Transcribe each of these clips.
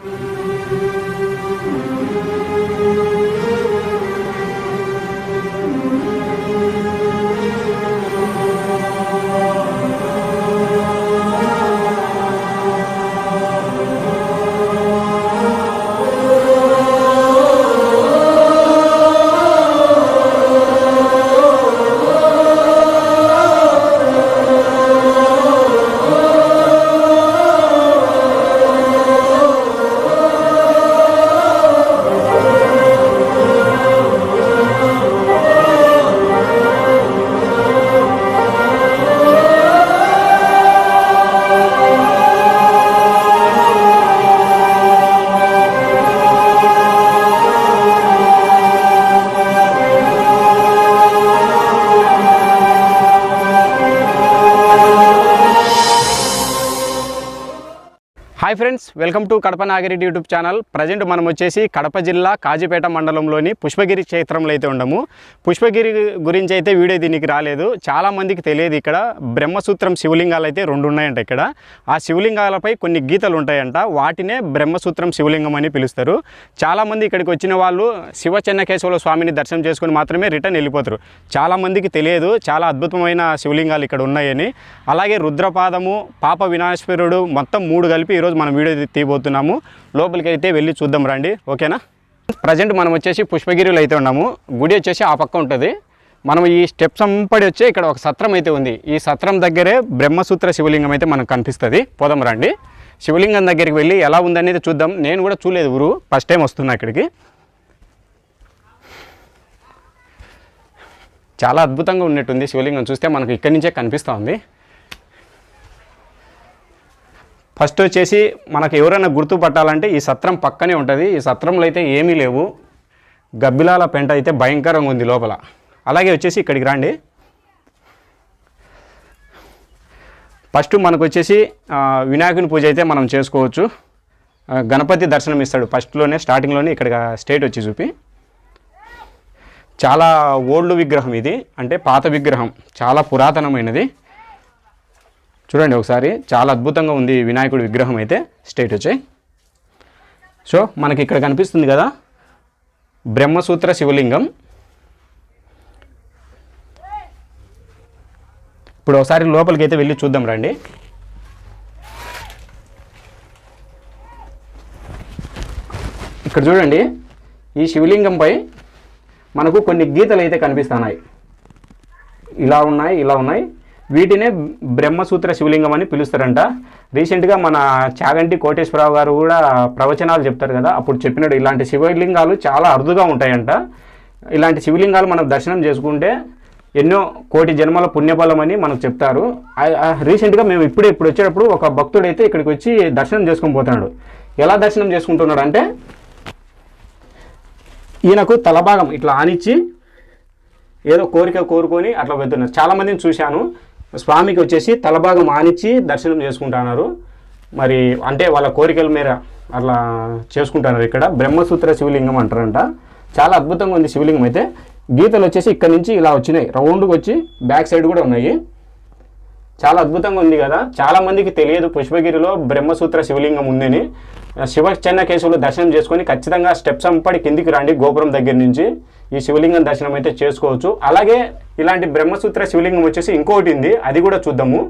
you. Hi friends welcome to Kadapa Nagireddy YouTube channel. Present మనం వచ్చేసి కడప జిల్లా కాజీపేట మండలంలోని పుష్పగిరి క్షేత్రంలో అయితే ఉండము పుష్పగిరి గురించి అయితే వీడియో దీనికి రాలేదు. చాలామందికి తెలియదు ఇక్కడ. బ్రహ్మసూత్రం శివలింగాలు అయితే రెండు ఉన్నాయంట ఇక్కడ. ఆ శివలింగాలపై కొన్ని గీతలు ఉంటాయంట. వాటినే బ్రహ్మసూత్రం శివలింగం అని పిలుస్తారు. చాలామంది ఇక్కడికి వచ్చిన వాళ్ళు శివ చెన్నకేశవుల స్వామిని దర్శనం చేసుకుని మాత్రమే రిటర్న్ వెళ్ళిపోతారు. చాలామందికి తెలియదు. చాలా అద్భుతమైన శివలింగాలు ఇక్కడ ఉన్నాయని. అలాగే రుద్రపాదము పాప వినాశ్వరుడు మొత్తం మూడు కలిపి ఈరోజు మనం వీడియో తీయబోతున్నాము. లోపలికి అయితే వెళ్ళి చూద్దాం రండి. ఓకేనా? ప్రజెంట్ మనం వచ్చేసి పుష్పగిరిలో అయితే ఉన్నాము. గుడి వచ్చేసి ఆ పక్క ఉంటుంది. మనం ఈ స్టెప్స్ అంపడి వచ్చి ఇక్కడ ఒక సత్రం అయితే ఉంది. ఈ సత్రం దగ్గరే బ్రహ్మసూత్ర శివలింగం అయితే మనకు కనిపిస్తుంది. పోదాం రండి. శివలింగం దగ్గరికి వెళ్ళి ఎలా ఉందనేది చూద్దాం. నేను కూడా చూడలేదు ఊరు. ఫస్ట్ టైం వస్తున్నా ఇక్కడికి. చాలా అద్భుతంగా ఉన్నట్టుంది శివలింగం. చూస్తే మనకు ఇక్కడి నుంచే కనిపిస్తూ ఉంది. ఫస్ట్ వచ్చేసి మనకు ఎవరైనా గుర్తుపట్టాలంటే ఈ సత్రం పక్కనే ఉంటుంది. ఈ సత్రంలో అయితే ఏమీ లేవు. గబ్బిలాల పెంట అయితే భయంకరంగా ఉంది లోపల. అలాగే వచ్చేసి ఇక్కడికి రండి. ఫస్ట్ మనకు వచ్చేసి వినాయకుని పూజ అయితే మనం చేసుకోవచ్చు. గణపతి దర్శనం ఇస్తాడు ఫస్ట్లోనే స్టార్టింగ్లోనే ఇక్కడ స్టేట్ వచ్చి చూపి. చాలా ఓల్డ్ విగ్రహం ఇది. అంటే పాత విగ్రహం. చాలా పురాతనమైనది. చూడండి ఒకసారి. చాలా అద్భుతంగా ఉంది వినాయకుడి విగ్రహం అయితే. స్టేట్ వచ్చాయి. సో మనకి ఇక్కడ కనిపిస్తుంది కదా. బ్రహ్మసూత్ర శివలింగం. ఇప్పుడు ఒకసారి లోపలికి అయితే వెళ్ళి చూద్దాం రండి. ఇక్కడ చూడండి. ఈ శివలింగంపై మనకు కొన్ని గీతలు అయితే కనిపిస్తున్నాయి. ఇలా ఉన్నాయి ఇలా ఉన్నాయి. వీటినే బ్రహ్మసూత్ర శివలింగం అని పిలుస్తారంట. రీసెంట్గా మన చాగంటి కోటేశ్వరరావు గారు కూడా ప్రవచనాలు చెప్తారు కదా అప్పుడు చెప్పినాడు ఇలాంటి శివలింగాలు చాలా అరుదుగా ఉంటాయంట. ఇలాంటి శివలింగాలు మనం దర్శనం చేసుకుంటే ఎన్నో కోటి జన్మల పుణ్యఫలం అని మనకు చెప్తారు. రీసెంట్గా మేము ఇప్పుడే ఇప్పుడు వచ్చేటప్పుడు ఒక భక్తుడైతే ఇక్కడికి వచ్చి దర్శనం చేసుకొని పోతున్నాడు. ఎలా దర్శనం చేసుకుంటున్నాడు అంటే ఈయనకు తలభాగం ఇట్లా ఆనిచ్చి ఏదో కోరిక కోరుకొని అట్లా వెళ్తున్నారు. చాలా మందిని చూశాను. స్వామికి వచ్చేసి తలభాగం ఆనిచ్చి దర్శనం చేసుకుంటున్నారు. మరి అంటే వాళ్ళ కోరికల మేర అట్లా చేసుకుంటున్నారు ఇక్కడ. బ్రహ్మసూత్ర శివలింగం అంటారంట. చాలా అద్భుతంగా ఉంది శివలింగం అయితే. గీతలు వచ్చేసి ఇక్కడ నుంచి ఇలా వచ్చినాయి. రౌండ్కి వచ్చి బ్యాక్ సైడ్ కూడా ఉన్నాయి. చాలా అద్భుతంగా ఉంది కదా. చాలా మందికి తెలియదు పుష్పగిరిలో బ్రహ్మసూత్ర శివలింగం ఉందని. శివ చెన్న కేశవులు దర్శనం చేసుకొని ఖచ్చితంగా స్టెప్స్ అంపడి కిందికి రండి గోపురం దగ్గర నుంచి. ఈ శివలింగం దర్శనం అయితే చేసుకోవచ్చు. అలాగే ఇలాంటి బ్రహ్మసూత్ర శివలింగం వచ్చేసి ఇంకోటి ఉంది. అది కూడా చూద్దాము.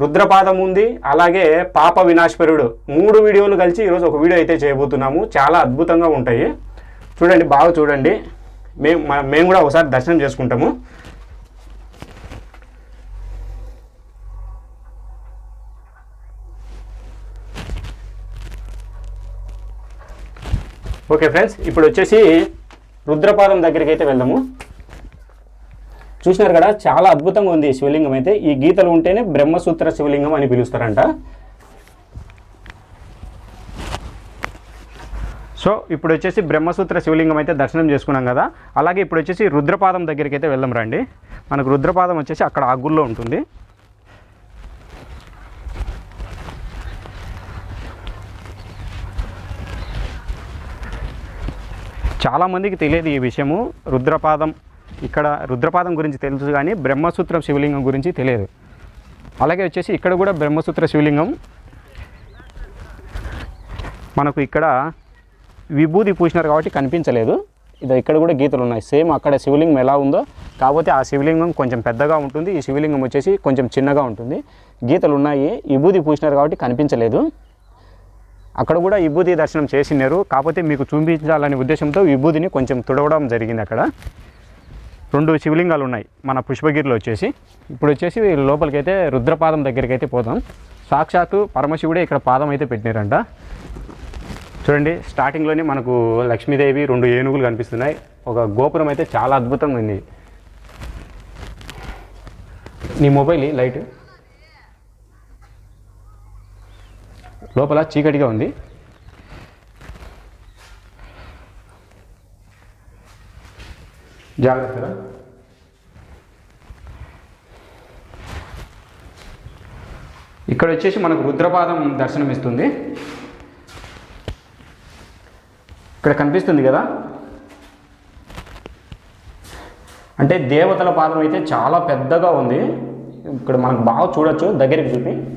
రుద్రపాదం ఉంది. అలాగే పాప వినాశ్వరుడు. మూడు వీడియోలు కలిసి ఈరోజు ఒక వీడియో అయితే చేయబోతున్నాము. చాలా అద్భుతంగా ఉంటాయి. చూడండి బాగా చూడండి. మేము మేము కూడా ఒకసారి దర్శనం చేసుకుంటాము. ఓకే ఫ్రెండ్స్ ఇప్పుడు వచ్చేసి రుద్రపాదం దగ్గరికి అయితే వెళ్దాము. చూసినారు కదా చాలా అద్భుతంగా ఉంది శివలింగం అయితే. ఈ గీతలు ఉంటేనే బ్రహ్మసూత్ర శివలింగం అని పిలుస్తారంట. సో ఇప్పుడు వచ్చేసి బ్రహ్మసూత్ర శివలింగం అయితే దర్శనం చేసుకున్నాం కదా. అలాగే ఇప్పుడు వచ్చేసి రుద్రపాదం దగ్గరికి అయితే వెళ్దాం రండి. మనకు రుద్రపాదం వచ్చేసి అక్కడ ఆ గుళ్ళో ఉంటుంది. చాలామందికి తెలియదు ఈ విషయము. రుద్రపాదం ఇక్కడ రుద్రపాదం గురించి తెలుసు కానీ బ్రహ్మసూత్రం శివలింగం గురించి తెలియదు. అలాగే వచ్చేసి ఇక్కడ కూడా బ్రహ్మసూత్ర శివలింగం. మనకు ఇక్కడ విభూతి పూసినారు కాబట్టి కనిపించలేదు. ఇది ఇక్కడ కూడా గీతలు ఉన్నాయి. సేమ్ అక్కడ శివలింగం ఎలా ఉందో. కాకపోతే ఆ శివలింగం కొంచెం పెద్దగా ఉంటుంది. ఈ శివలింగం వచ్చేసి కొంచెం చిన్నగా ఉంటుంది. గీతలు ఉన్నాయి. విభూది పూసినారు కాబట్టి కనిపించలేదు. అక్కడ కూడా విభూతి దర్శనం చేసినారు. కాకపోతే మీకు చూపించాలనే ఉద్దేశంతో విభూదిని కొంచెం తుడవడం జరిగింది అక్కడ. రెండు శివలింగాలు ఉన్నాయి మన పుష్పగిరిలో వచ్చేసి. ఇప్పుడు వచ్చేసి లోపలికి అయితే రుద్రపాదం దగ్గరికి అయితే పోదాం. సాక్షాత్తు పరమశివుడే ఇక్కడ పాదం అయితే పెట్టినారంట. చూడండి స్టార్టింగ్లోనే మనకు లక్ష్మీదేవి రెండు ఏనుగులు కనిపిస్తున్నాయి. ఒక గోపురం అయితే చాలా అద్భుతంగా ఉంది. నీ మొబైల్ ఈ లైట్. లోపల చీకటిగా ఉంది. జాగ్రత్తగా. ఇక్కడ వచ్చేసి మనకు రుద్రపాదం దర్శనం ఇస్తుంది ఇక్కడ కనిపిస్తుంది కదా? అంటే దేవతల పాదం అయితే చాలా పెద్దగా ఉంది. ఇక్కడ మనకు బాగా చూడొచ్చు దగ్గరికి చూపి.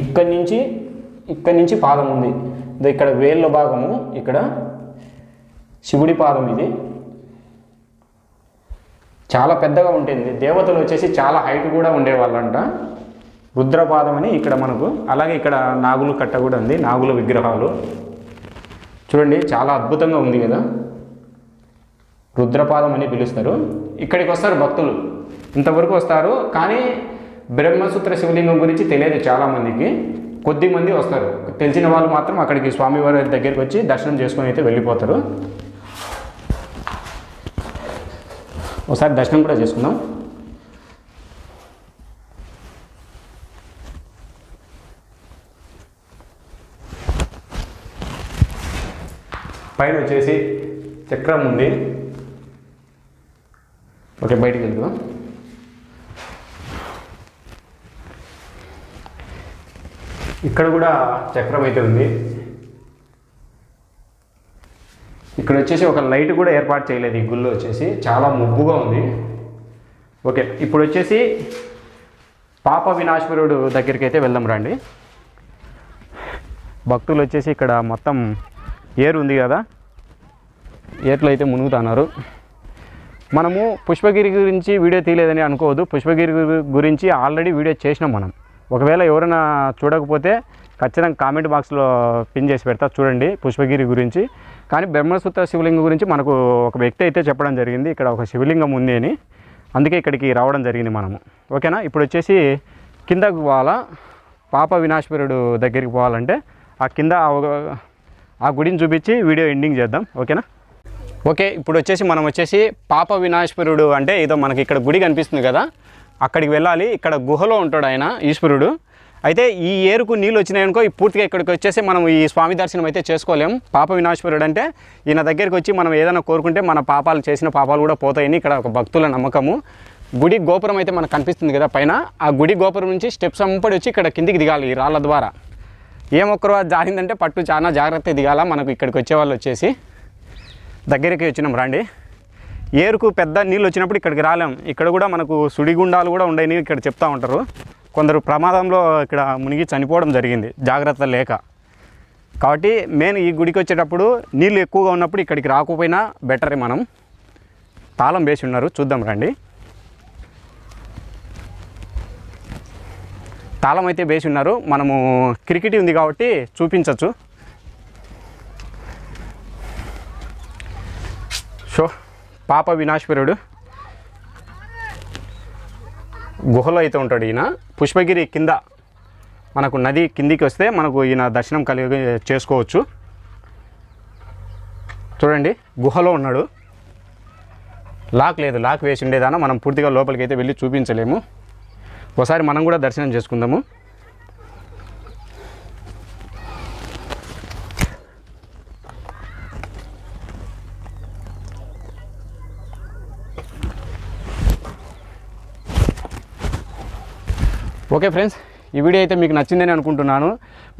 ఇక్కడి నుంచి ఇక్కడి నుంచి పాదం ఉంది. ఇక్కడ వేళ్ళ భాగము ఇక్కడ శివుడి పాదం ఇది. చాలా పెద్దగా ఉంటుంది. దేవతలు వచ్చేసి చాలా హైట్ కూడా ఉండేవాళ్ళంట. రుద్రపాదం అని ఇక్కడ మనకు అలాగే ఇక్కడ నాగుల కట్ట కూడా ఉంది నాగుల విగ్రహాలు. చూడండి చాలా అద్భుతంగా ఉంది కదా. రుద్రపాదం అని పిలుస్తారు. ఇక్కడికి వస్తారు భక్తులు. ఇంతవరకు వస్తారు కానీ బ్రహ్మసూత్ర శివలింగం గురించి తెలియదు చాలామందికి కొద్ది మంది వస్తారు. తెలిసిన వాళ్ళు మాత్రం అక్కడికి స్వామివారి దగ్గరికి వచ్చి దర్శనం చేసుకొని అయితే వెళ్ళిపోతారు. ఒకసారి దర్శనం కూడా చేసుకుందాం. పైన వచ్చేసి చక్రం ఉంది. ఓకే బయటికి వెళ్దాం. ఇక్కడ కూడా చక్రం అయితే ఉంది. ఇక్కడ వచ్చేసి ఒక లైట్ కూడా ఏర్పాటు చేయలేదు ఈ గుళ్ళు వచ్చేసి. చాలా ముబ్బుగా ఉంది. ఓకే ఇప్పుడు వచ్చేసి పాప వినాశ్వరుడు దగ్గరికి అయితే వెళ్దాం రండి. భక్తులు వచ్చేసి ఇక్కడ మొత్తం ఏరు ఉంది కదా. ఏట్లో అయితే మునుగుతున్నారు. మనము పుష్పగిరి గురించి వీడియో తీయలేదని అనుకోవద్దు. పుష్పగిరి గురించి ఆల్రెడీ వీడియో చేసినాం మనం. ఒకవేళ ఎవరైనా చూడకపోతే ఖచ్చితంగా కామెంట్ బాక్స్లో పిన్ చేసి పెడతా. చూడండి పుష్పగిరి గురించి. కానీ బ్రహ్మసూత్ర శివలింగం గురించి మనకు ఒక వ్యక్తి అయితే చెప్పడం జరిగింది. ఇక్కడ ఒక శివలింగం ఉంది అని. అందుకే ఇక్కడికి రావడం జరిగింది మనము. ఓకేనా? ఇప్పుడు వచ్చేసి కిందకు పోవాలా పాప వినాశ్వరుడు దగ్గరికి పోవాలంటే ఆ కింద ఆ ఒక- ఆ గుడిని చూపించి వీడియో ఎండింగ్ చేద్దాం. ఓకేనా? ఓకే ఇప్పుడు వచ్చేసి మనం వచ్చేసి పాప వినాశ్వరుడు అంటే ఏదో మనకి ఇక్కడ గుడి కనిపిస్తుంది కదా. అక్కడికి వెళ్ళాలి. ఇక్కడ గుహలో ఉంటాడు ఆయన ఈశ్వరుడు. అయితే ఈ ఏరుకు నీళ్ళు వచ్చినాయనుకో ఈ పూర్తిగా ఇక్కడికి వచ్చేసి మనం ఈ స్వామి దర్శనం అయితే చేసుకోలేం. పాప వినాశ్వరుడు అంటే ఈయన దగ్గరికి వచ్చి మనం ఏదైనా కోరుకుంటే మన పాపాలు చేసిన పాపాలు కూడా పోతాయని ఇక్కడ ఒక భక్తుల నమ్మకము. గుడి గోపురం అయితే మనకు కనిపిస్తుంది కదా పైన. ఆ గుడి గోపురం నుంచి స్టెప్స్ అంపడి వచ్చి ఇక్కడ కిందికి దిగాలి ఈ రాళ్ళ ద్వారా. ఏం ఒక్కరు జారిందంటే పట్టు చాలా జాగ్రత్త దిగాల మనకు ఇక్కడికి వచ్చే వాళ్ళు వచ్చేసి. దగ్గరికి వచ్చినాం రండి. ఏరుకు పెద్ద నీళ్ళు వచ్చినప్పుడు ఇక్కడికి రాలేం. ఇక్కడ కూడా మనకు సుడిగుండాలు కూడా ఉండేవి ఇక్కడ చెప్తా ఉంటారు. కొందరు ప్రమాదంలో ఇక్కడ మునిగి చనిపోవడం జరిగింది. జాగ్రత్త లేక. కాబట్టి మెయిన్ ఈ గుడికి వచ్చేటప్పుడు నీళ్ళు ఎక్కువగా ఉన్నప్పుడు ఇక్కడికి రాకపోయినా బెటరే మనం. తాళం వేసి ఉన్నారు. చూద్దాం రండి. తాళం అయితే వేసి ఉన్నారు. మనము క్రికెట్ ఉంది కాబట్టి చూపించవచ్చు షో. పాప వినాశ్వరుడు గుహలో అయితే ఉంటాడు ఈయన. పుష్పగిరి కింద మనకు నది కిందికి వస్తే మనకు ఈయన దర్శనం కలిగి చేసుకోవచ్చు. చూడండి గుహలో ఉన్నాడు. లాక్ లేదు లాక్ వేసి ఉండేదాన? మనం పూర్తిగా లోపలికి అయితే వెళ్ళి చూపించలేము. ఒకసారి మనం కూడా దర్శనం చేసుకుందాము. ఓకే ఫ్రెండ్స్ ఈ వీడియో అయితే మీకు నచ్చిందని అనుకుంటున్నాను.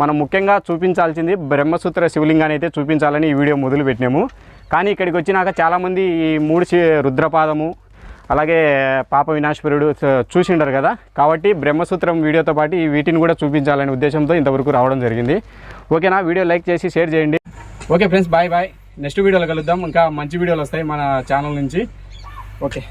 మనం ముఖ్యంగా చూపించాల్సింది బ్రహ్మసూత్ర శివలింగాన్ని అయితే చూపించాలని ఈ వీడియో మొదలు పెట్టినాము. కానీ ఇక్కడికి వచ్చినాక చాలామంది ఈ మూడు రుద్రపాదము అలాగే పాప వినాశ్వరుడు చూసిండరు కదా. కాబట్టి బ్రహ్మసూత్రం వీడియోతో పాటు ఈ వీటిని కూడా చూపించాలనే ఉద్దేశంతో ఇంతవరకు రావడం జరిగింది. ఓకేనా వీడియో లైక్ చేసి షేర్ చేయండి. Okay friends bye bye. Next వీడియోలో కలుద్దాం. ఇంకా మంచి వీడియోలు వస్తాయి మన ఛానల్ నుంచి. ఓకే.